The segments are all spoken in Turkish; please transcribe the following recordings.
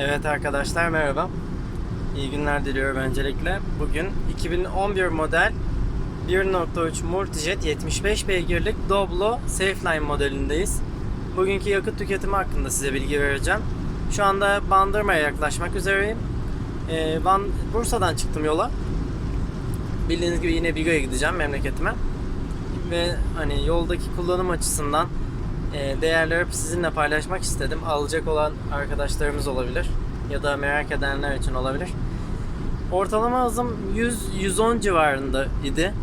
Evet arkadaşlar merhaba. İyi günler diliyorum öncelikle. Bugün 2011 model 1.3 Multijet 75 beygirlik Doblo Safeline modelindeyiz. Bugünkü yakıt tüketimi hakkında size bilgi vereceğim. Şu anda Bandırma'ya yaklaşmak üzereyim. Ee, Van, Bursa'dan çıktım yola. Bildiğiniz gibi yine Biga'ya gideceğim memleketime. Ve hani yoldaki kullanım açısından değerleri sizinle paylaşmak istedim. Alacak olan arkadaşlarımız olabilir ya da merak edenler için olabilir. Ortalama hızım 100-110 civarında idi.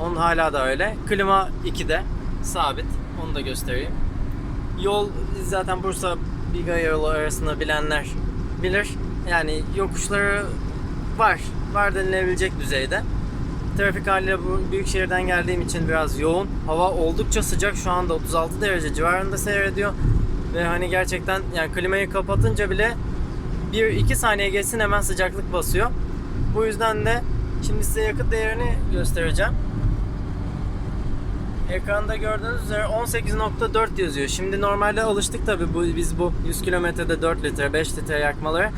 Onun hala da öyle. Klima 2'de sabit. Onu da göstereyim. Yol zaten Bursa Biga yolu arasında bilenler bilir. Yani yokuşları var. Var denilebilecek düzeyde. Trafik haliyle büyük şehirden geldiğim için biraz yoğun. Hava oldukça sıcak. Şu anda 36 derece civarında seyrediyor. Ve hani gerçekten yani klimayı kapatınca bile 1-2 saniye geçsin hemen sıcaklık basıyor. Bu yüzden de şimdi size yakıt değerini göstereceğim. Ekranda gördüğünüz üzere 18.4 yazıyor. Şimdi normalde alıştık tabi bu, biz bu 100 kilometrede 4 litre 5 litre yakmaları.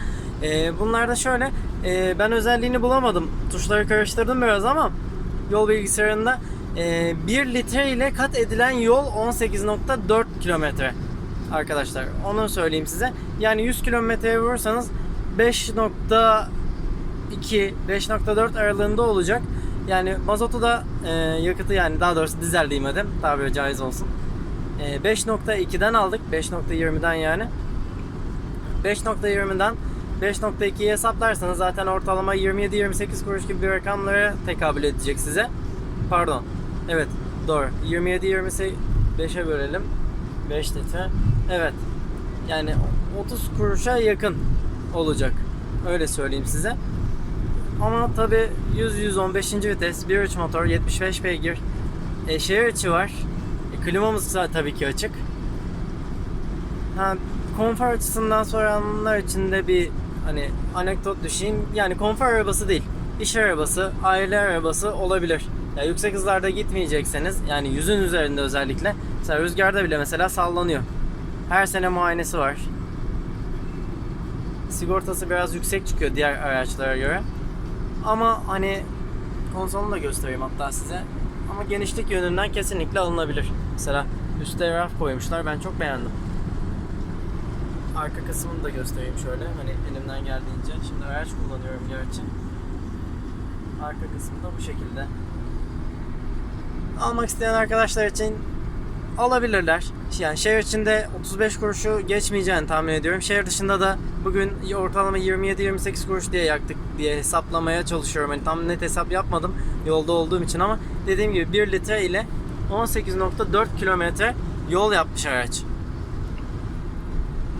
Ee, bunlar da şöyle e, ben özelliğini bulamadım. Tuşları karıştırdım biraz ama yol bilgisayarında e, 1 litre ile kat edilen yol 18.4 kilometre arkadaşlar. Onu söyleyeyim size. Yani 100 kilometreye vurursanız 5.2 5.4 aralığında olacak. Yani mazotu da e, yakıtı yani daha doğrusu dizel diyeyim hadi tabiri caiz olsun. E, 5.2'den aldık. 5.20'den yani. 5.20'den 5.2'yi hesaplarsanız zaten ortalama 27-28 kuruş gibi bir rakamlara tekabül edecek size. Pardon. Evet doğru. 27-28 5'e bölelim. 5 litre. Evet. Yani 30 kuruşa yakın olacak. Öyle söyleyeyim size. Ama tabi 100-115. vites, 1.3 motor, 75 beygir. E, şehir içi var. E, klimamız tabii ki açık. Ha, konfor açısından soranlar için de bir hani anekdot düşeyim. Yani konfor arabası değil. İş arabası, aile arabası olabilir. Ya yüksek hızlarda gitmeyecekseniz yani yüzün üzerinde özellikle mesela rüzgarda bile mesela sallanıyor. Her sene muayenesi var. Sigortası biraz yüksek çıkıyor diğer araçlara göre. Ama hani konsolunu da göstereyim hatta size. Ama genişlik yönünden kesinlikle alınabilir. Mesela üstte raf koymuşlar. Ben çok beğendim. Arka kısmını da göstereyim şöyle. Hani elimden geldiğince. Şimdi araç kullanıyorum gerçi. Arka kısmı da bu şekilde. Almak isteyen arkadaşlar için alabilirler. Yani şehir içinde 35 kuruşu geçmeyeceğini tahmin ediyorum. Şehir dışında da bugün ortalama 27-28 kuruş diye yaktık diye hesaplamaya çalışıyorum. Hani tam net hesap yapmadım yolda olduğum için ama dediğim gibi 1 litre ile 18.4 kilometre yol yapmış araç.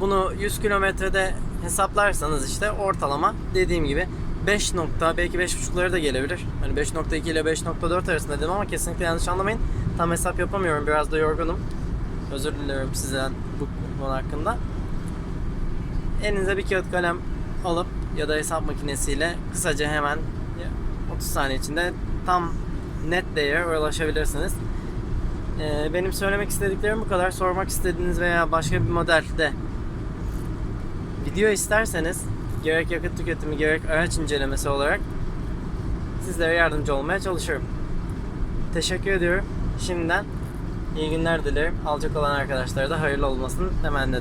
Bunu 100 kilometrede hesaplarsanız işte ortalama dediğim gibi 5 nokta belki 5.5'ları da gelebilir. Hani 5.2 ile 5.4 arasında dedim ama kesinlikle yanlış anlamayın. Tam hesap yapamıyorum. Biraz da yorgunum. Özür diliyorum sizden bu konu hakkında. Elinize bir kağıt kalem alıp ya da hesap makinesiyle kısaca hemen 30 saniye içinde tam net değere ulaşabilirsiniz. Ee, benim söylemek istediklerim bu kadar. Sormak istediğiniz veya başka bir modelde video isterseniz gerek yakıt tüketimi gerek araç incelemesi olarak sizlere yardımcı olmaya çalışıyorum. Teşekkür ediyorum. Şimdiden iyi günler dilerim. Alacak olan arkadaşlara da hayırlı olmasını temenni.